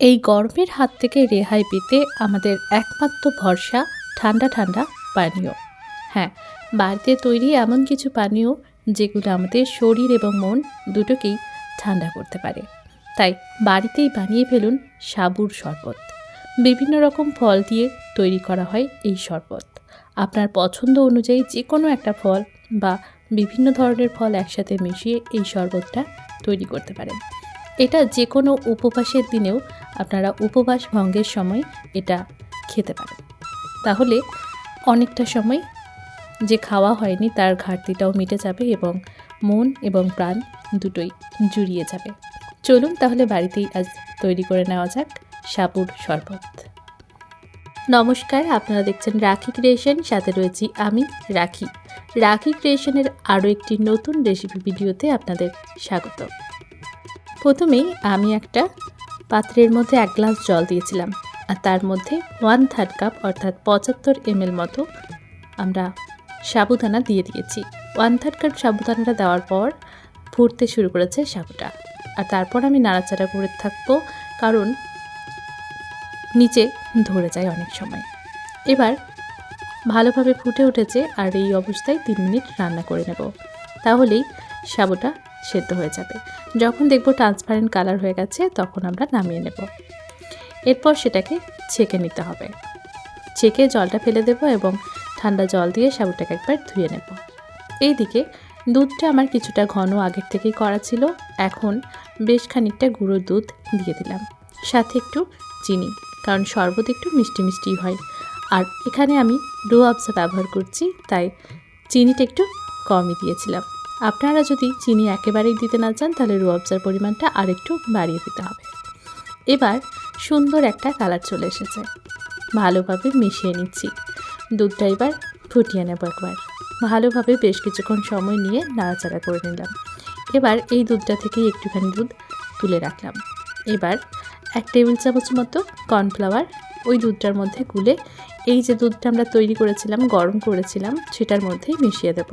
এই গরমের হাত থেকে রেহাই পেতে আমাদের একমাত্র ভরসা ঠান্ডা ঠান্ডা পানীয়। হ্যাঁ বাড়িতে তৈরি এমন কিছু পানীয় যেগুলো আমাদের শরীর এবং মন দুটোকেই ঠান্ডা করতে পারে। তাই বাড়িতেই বানিয়ে ফেলুন সাবুর শরবত। বিভিন্ন রকম ফল দিয়ে তৈরি করা হয় এই শরবত। আপনার পছন্দ অনুযায়ী যে কোনো একটা ফল বা বিভিন্ন ধরনের ফল একসাথে মিশিয়ে এই শরবতটা তৈরি করতে পারেন। এটা যে কোনো উপবাসের দিনেও আপনারা উপবাস ভঙ্গের সময় এটা খেতে পারেন। তাহলে অনেকটা সময় যে খাওয়া হয়নি তার ঘাটতিটাও মিটে যাবে এবং মন এবং প্রাণ দুটোই জুড়িয়ে যাবে। চলুন তাহলে বাড়িতেই আজ তৈরি করে নেওয়া যাক সাবুর শরবত। নমস্কার, আপনারা দেখছেন রাখি ক্রিয়েশন, সাথে রয়েছি আমি, রাখি। রাখি ক্রিয়েশনের আরও একটি নতুন রেসিপি ভিডিওতে আপনাদের স্বাগত। প্রথমেই আমি একটা পাত্রের মধ্যে এক গ্লাস জল দিয়েছিলাম আর তার মধ্যে ওয়ান থার্ড কাপ অর্থাৎ পঁচাত্তর এমএল মতো আমরা সাবুদানা দিয়ে দিয়েছি। ওয়ান থার্ড কাপ সাবুদানাটা দেওয়ার পর ফুটতে শুরু করেছে সাবুটা। আর তারপর আমি নাড়াচাড়া করে থাকব কারণ নিচে ধরে যায় অনেক সময়। এবার ভালোভাবে ফুটে উঠেছে আর এই অবস্থায় তিন মিনিট রান্না করে নেব। তাহলেই সাবুটা সেদ্ধ হয়ে যাবে। যখন দেখব ট্রান্সপারেন্ট কালার হয়ে গেছে, তখন আমরা নামিয়ে নেব। এরপর সেটাকে ছেঁকে নিতে হবে। ছেঁকে জলটা ফেলে দেব এবং ঠান্ডা জল দিয়ে সাবুটাকে একবার ধুয়ে নেব। এইদিকে দুধটা আমার কিছুটা ঘন আগের থেকেই করা ছিল। এখন বেশ খানিকটা গুঁড়ো দুধ দিয়ে দিলাম। সাথে একটু চিনি, কারণ শরবত একটু মিষ্টি মিষ্টি হয়। আর এখানে আমি রু আফজা ব্যবহার করছি, তাই চিনিটা একটু কমই দিয়েছিলাম। আপনারা যদি চিনি একেবারেই দিতে না চান, তাহলে রু আফজার পরিমাণটা আরেকটু বাড়িয়ে দিতে হবে। এবার সুন্দর একটা কালার চলে এসেছে। ভালোভাবে মিশিয়ে নিচ্ছি। দুধটা এবার ফুটিয়ে নেব একবার। ভালোভাবে বেশ কিছুক্ষণ সময় নিয়ে নাড়াচাড়া করে নিলাম। এবার এই দুধটা থেকেই একটুখানি দুধ তুলে রাখলাম। এবার এক টেবিল চামচ মতো কর্নফ্লাওয়ার ওই দুধটার মধ্যে গুলে এই যে দুধটা আমরা তৈরি করেছিলাম, গরম করেছিলাম, সেটার মধ্যেই মিশিয়ে দেব।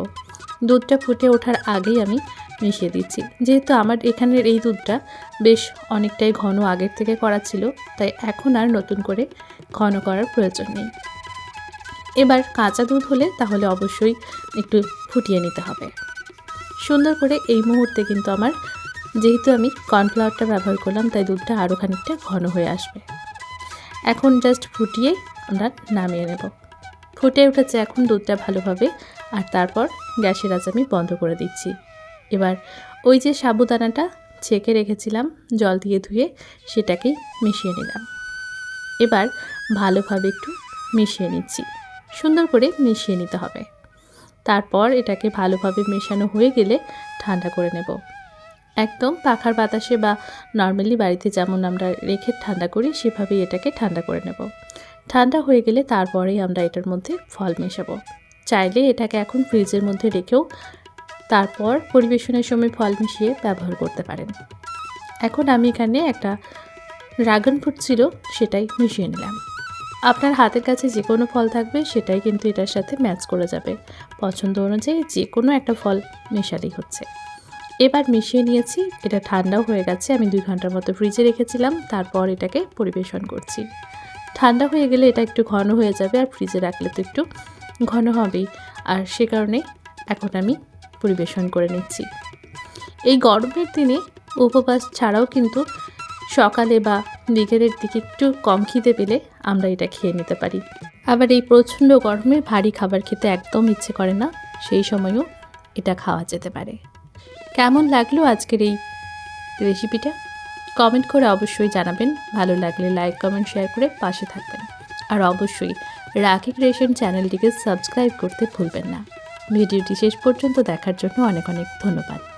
দুধটা ফুটে ওঠার আগেই আমি মিশিয়ে দিচ্ছি। যেহেতু আমার এখানের এই দুধটা বেশ অনেকটাই ঘন আগের থেকে করা ছিল, তাই এখন আর নতুন করে ঘন করার প্রয়োজন নেই। এবার কাঁচা দুধ হলে তাহলে অবশ্যই একটু ফুটিয়ে নিতে হবে। সুন্দর করে এই মুহূর্তে কিন্তু আমার, যেহেতু আমি কর্নফ্লাওয়ারটা ব্যবহার করলাম, তাই দুধটা আরও খানিকটা ঘন হয়ে আসবে। এখন জাস্ট ফুটিয়ে আমরা নামিয়ে নেব। ফুটে উঠেছে এখন দুধটা ভালোভাবে, আর তারপর গ্যাসের আজ আমি বন্ধ করে দিচ্ছি। এবার ওই যে সাবুদানাটা ছেঁকে রেখেছিলাম, জল দিয়ে ধুয়ে সেটাকেই মিশিয়ে নিলাম। এবার ভালোভাবে একটু মিশিয়ে নিচ্ছি। সুন্দর করে মিশিয়ে নিতে হবে। তারপর এটাকে ভালোভাবে মেশানো হয়ে গেলে ঠান্ডা করে নেব। একদম পাখার বাতাসে বা নর্মালি বাড়িতে যেমন আমরা রেখে ঠান্ডা করি, সেভাবেই এটাকে ঠান্ডা করে নেব। ঠান্ডা হয়ে গেলে তারপরেই আমরা এটার মধ্যে ফল মেশাবো। চাইলে এটাকে এখন ফ্রিজের মধ্যে রেখেও তারপর পরিবেশনের সময় ফল মিশিয়ে ব্যবহার করতে পারেন। এখন আমি এখানে একটা ড্রাগন ফ্রুট ছিল সেটাই মিশিয়ে নিলাম। আপনার হাতের কাছে যে কোনো ফল থাকবে সেটাই কিন্তু এটার সাথে ম্যাচ করে যাবে। পছন্দ অনুযায়ী যে কোনো একটা ফল মেশালেই হচ্ছে। এবার মিশিয়ে নিয়েছি, এটা ঠান্ডাও হয়ে গেছে, আমি দুই ঘণ্টার মতো ফ্রিজে রেখেছিলাম, তারপর এটাকে পরিবেশন করছি। ঠান্ডা হয়ে গেলে এটা একটু ঘন হয়ে যাবে, আর ফ্রিজে রাখলে তো একটু ঘন হবেই। আর সে কারণে এখন আমি পরিবেশন করে নিচ্ছি। এই গরমের দিনে উপবাস ছাড়াও কিন্তু সকালে বা বিকেলের দিকে একটু কম খিদে পেলে আমরা এটা খেয়ে নিতে পারি। আবার এই প্রচণ্ড গরমে ভারী খাবার খেতে একদম ইচ্ছে করে না, সেই সময়ও এটা খাওয়া যেতে পারে। কেমন লাগল আজকের এই রেসিপিটা? কমেন্ট করে অবশ্যই জানাবেন। ভালো লাগলে লাইক, কমেন্ট, শেয়ার করে পাশে থাকবেন। আর অবশ্যই রাখি ক্রিয়েশন চ্যানেলটিকে সাবস্ক্রাইব করতে ভুলবেন না। ভিডিওটি শেষ পর্যন্ত দেখার জন্য অনেক অনেক ধন্যবাদ।